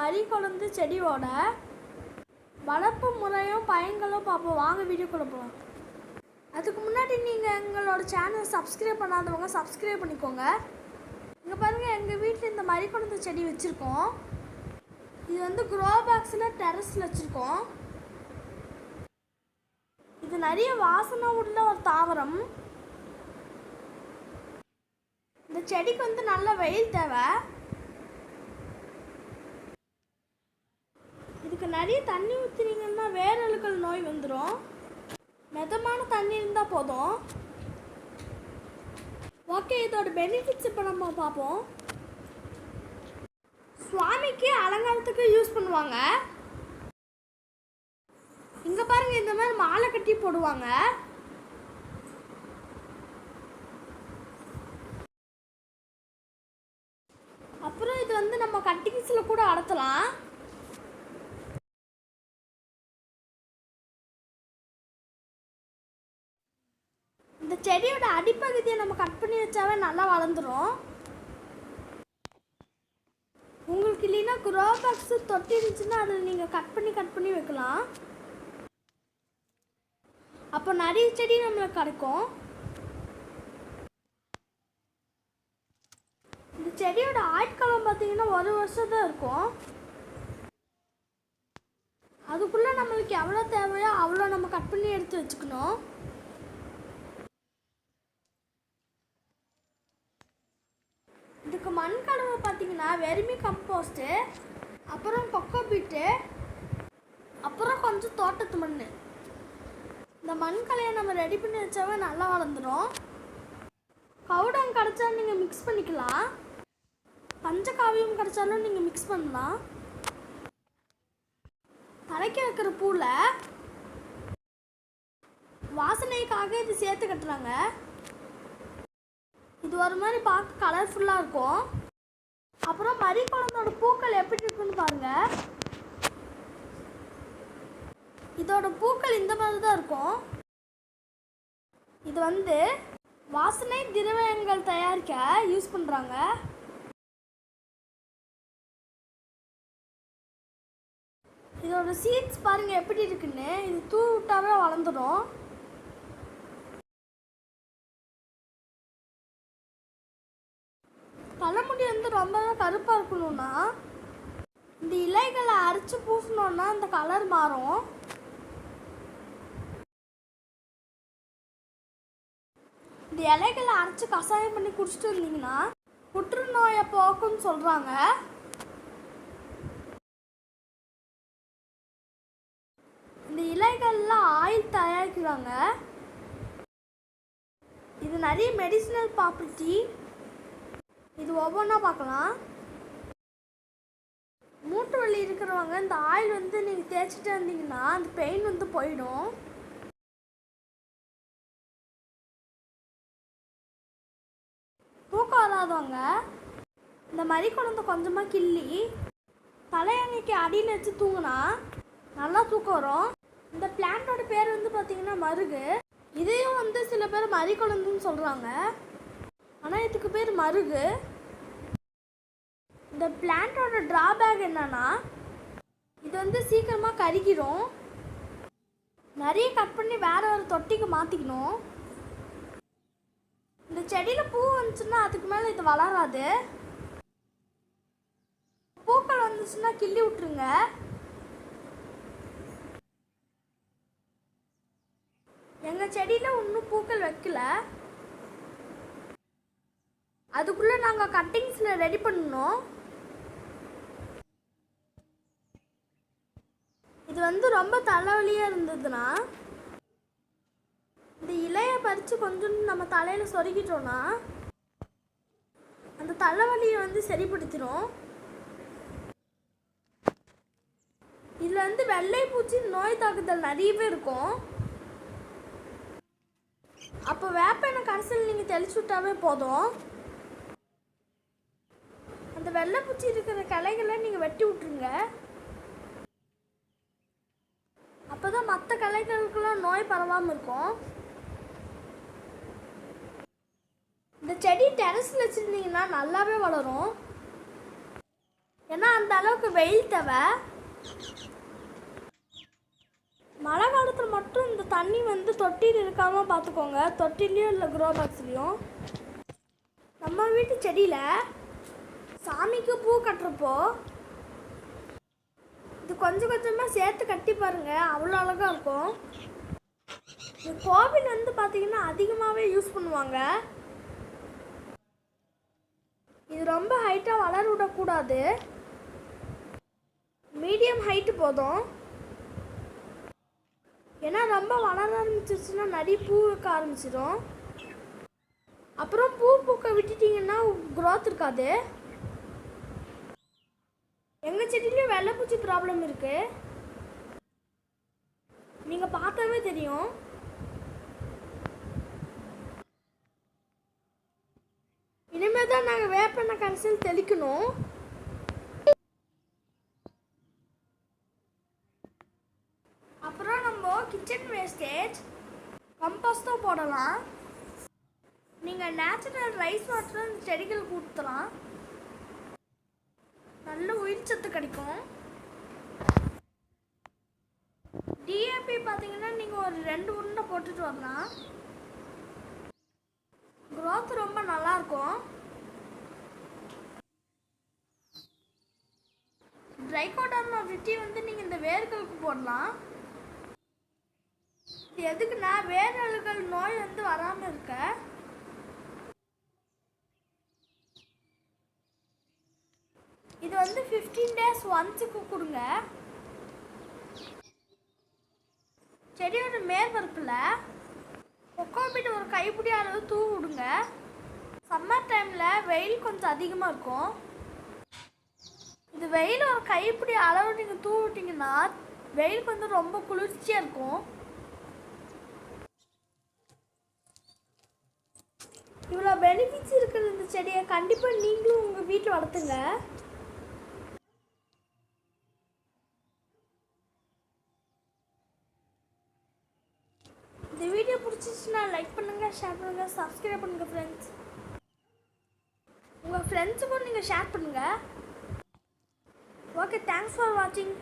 மரி செடியோட வளர்ப்பு முறையும் பயன்களும் பார்ப்போம் வாங்க வீடியோ போகலாம் அதுக்கு முன்னாடி நீங்கள் எங்களோட சேனல் சப்ஸ்கிரைப் பண்ணாதவங்க சப்ஸ்கிரைப் பண்ணிக்கோங்க. இங்கே பாருங்கள் எங்கள் வீட்டில் இந்த மரி செடி வச்சுருக்கோம். இது வந்து க்ரோ பாக்ஸில் டெரஸில் வச்சுருக்கோம். இது நிறைய வாசனை உள்ள ஒரு தாவரம். இந்த செடிக்கு வந்து நல்ல வெயில் தேவை இதுக்கு நிறைய தண்ணி ஊற்றுனீங்கன்னா வேரழுக்கள் நோய் வந்துடும் மிதமான தண்ணி இருந்தால் போதும். ஓகே இதோட பெனிஃபிட்ஸ் இப்போ நம்ம பார்ப்போம். சுவாமிக்கு அலங்காரத்துக்கு யூஸ் பண்ணுவாங்க. இங்கே பாருங்க இந்த மாதிரி மாலை கட்டி போடுவாங்க. அப்புறம் இது வந்து நம்ம கட்டிங்ஸில் கூட அடத்தலாம். செடியோட அடிப்பகுதியை நம்ம கட் பண்ணி வச்சாவே நல்லா வளர்ந்துடும் உங்களுக்கு இல்லைன்னா க்ரோ பாக்ஸ் தொட்டி இருந்துச்சுன்னா அதில் நீங்கள் கட் பண்ணி கட் பண்ணி வைக்கலாம். அப்போ நிறைய செடி நம்மளுக்கு கிடைக்கும். இந்த செடியோட ஆட்காலம் பார்த்தீங்கன்னா ஒரு வருஷம் தான் இருக்கும். அதுக்குள்ளே நம்மளுக்கு எவ்வளோ தேவையோ அவ்வளோ நம்ம கட் பண்ணி எடுத்து வச்சுக்கணும் இதுக்கு மண் கலவை பார்த்தீங்கன்னா வெறுமி ஃபஸ்ட்டு அப்புறம் கொக்கோ பீட்டு அப்புறம் கொஞ்சம் தோட்டத்து மண் இந்த மண் கலையை நம்ம ரெடி பண்ணி வச்சாவே நல்லா வளர்ந்துடும் கவுடம் கிடச்சா நீங்கள் மிக்ஸ் பண்ணிக்கலாம். பஞ்சகாவியம் கிடச்சாலும் நீங்கள் மிக்ஸ் பண்ணலாம். தலைக்கு வைக்கிற பூவில் வாசனைக்காக இது சேர்த்து கட்டுறாங்க. இது ஒரு மாதிரி பார்க்க கலர்ஃபுல்லாக இருக்கும். அப்புறம் மறி குழந்தோட பூக்கள் எப்படி இருக்குன்னு பாருங்க. இதோட பூக்கள் இந்த மாதிரி தான் இருக்கும். இது வந்து வாசனை திரவியங்கள் தயாரிக்க யூஸ் பண்ணுறாங்க இதோட சீட்ஸ் பாருங்க எப்படி இருக்குன்னு. இது தூ விட்டாவே வளர்ந்துடும். ரொம்ப கருப்பாக இருக்கணும்னா இந்த இலைகளை அரைச்சி பூசினோன்னா அந்த கலர் மாறும். இந்த இலைகளை அரைச்சி கஷாயம் பண்ணி குடிச்சிட்டு இருந்தீங்கன்னா புற்றுநோயை போக்குன்னு சொல்கிறாங்க இந்த இலைகள்ல ஆயில் தயாரிக்கிறாங்க. இது நிறைய மெடிசினல் ப்ராப்பர்ட்டி இது ஒவ்வொன்றா பார்க்கலாம். மூட்டு வலி இருக்கிறவங்க இந்த ஆயில் வந்து நீங்கள் தேய்ச்சிட்டு இருந்தீங்கன்னா அந்த பெயின் வந்து போயிடும். தூக்கம் வராதவங்க இந்த மாதிரி குழந்தை கொஞ்சமாக கிள்ளி தலையணைக்கு அடியில் வச்சு தூங்கினா நல்லா தூக்கம் வரும். இந்த பிளான்ட்டோட பேர் வந்து பார்த்தீங்கன்னா மருகு. இதையும் வந்து சில பேர் மறி குழந்தைன்னு சொல்கிறாங்க ஆனால் இதுக்கு பேர் மருகு. இந்த பிளான்ட்டோட ட்ராபேக் என்னன்னா இது வந்து சீக்கிரமாக கருகிரும். நிறைய கட் பண்ணி வேற ஒரு தொட்டிக்கு மாற்றிக்கணும் இந்த செடியில் பூ வந்துச்சுன்னா அதுக்கு மேலே இது வளராது. பூக்கள் வந்துச்சுன்னா கிள்ளி விட்டுருங்க. எங்கள் செடியில் இன்னும் பூக்கள் வைக்கல. அதுக்குள்ளே நாங்கள் கட்டிங்ஸில் ரெடி பண்ணணும். இது வந்து ரொம்ப தலைவலியாக இருந்ததுன்னா இந்த இலையை பறித்து கொஞ்சம் நம்ம தலையில் சொருகிட்டோன்னா அந்த தலைவலியை வந்து சரிப்படுத்திடும் இதில் வந்து வெள்ளை பூச்சி நோய் தாக்குதல் நிறையவே இருக்கும். அப்போ வேப்பெண்ணெய் கடைசியில் நீங்கள் தெளிச்சு விட்டாவே போதும். அந்த வெள்ளைப்பூச்சி இருக்கிற கலைகளை நீங்கள் வெட்டி விட்ருங்க அப்போ தான் மற்ற கலைகளுக்கெல்லாம் நோய் பரவாமல் இருக்கும். இந்த செடி டெரஸில் வச்சுருந்தீங்கன்னா நல்லாவே வளரும். ஏன்னா அந்த அளவுக்கு வெயில் தேவை. மழை காலத்தில் மட்டும் இந்த தண்ணி வந்து தொட்டியில் இருக்காமல் பார்த்துக்கோங்க தொட்டிலையும் இல்லை க்ரோ பாக்ஸ்லேயும் நம்ம வீட்டு செடியில் சாமிக்கு பூ கட்டுறப்போ இது கொஞ்சம் கொஞ்சமாக சேர்த்து கட்டி பாருங்கள் அவ்வளோ அழகாக இருக்கும். இந்த கோவில் வந்து பார்த்தீங்கன்னா அதிகமாகவே யூஸ் பண்ணுவாங்க. இது ரொம்ப ஹைட்டாக வளர விடக்கூடாது மீடியம் ஹைட்டு போதும். ஏன்னா ரொம்ப வளர ஆரம்பிச்சிருச்சுன்னா நிறைய பூ வைக்க ஆரம்பிச்சிடும் அப்புறம் பூ பூக்க விட்டுட்டிங்கன்னா க்ரோத் இருக்காது. எங்கள் செடியிலையும் வெள்ளைப்பூச்சி ப்ராப்ளம் இருக்கு. நீங்கள் பார்த்தாவே தெரியும். இனிமேல் தான் நாங்கள் வேப்பெண்ணெய் கடைசியில் தெளிக்கணும். அப்புறம் நம்ம கிச்சன் வேஸ்டேஜ் கம்போஸ்டும் போடலாம். நீங்கள் நேச்சுரல் ரைஸ் வாட்டர் இந்த செடிகளுக்கு ஊற்றலாம் நல்ல உயிர் சத்து கிடைக்கும். டிஏபி பார்த்தீங்கன்னா நீங்கள் ஒரு ரெண்டு உருண்டை போட்டுட்டு வரலாம். க்ரோத் ரொம்ப நல்லாயிருக்கும் ட்ரைகோடர்மா வந்து நீங்கள் இந்த வேர்களுக்கு போடலாம். இது எதுக்குன்னா வேரல்கள் நோய் வந்து வராமல் இருக்க. இது வந்து ஃபிஃப்டீன் டேஸ் ஒன்ஸுக்கு கொடுங்க. செடியோட மேற்பரப்பில் கொக்கோபிட் ஒரு கைப்பிடி அளவு தூவி விடுங்க சம்மர் டைமில் வெயில் கொஞ்சம் அதிகமாக இருக்கும். இது வெயில் ஒரு கைப்பிடி அளவு நீங்கள் தூவி விட்டிங்கன்னா வெயில் கொஞ்சம் ரொம்ப குளிர்ச்சியாக இருக்கும். இவ்வளோ பெனிஃபிட்ஸ் இருக்கிற இந்த செடியை கண்டிப்பாக நீங்களும் உங்கள் வீட்டில் வளர்த்துங்க இந்த வீடியோ பிடிச்சிச்சுன்னா லைக் பண்ணுங்கள் ஷேர் பண்ணுங்கள் சப்ஸ்கிரைப் பண்ணுங்கள் ஃப்ரெண்ட்ஸ் உங்கள் ஃப்ரெண்ட்ஸுக்கும் நீங்கள் ஷேர் பண்ணுங்கள் ஓகே தேங்க்ஸ் ஃபார் வாட்சிங்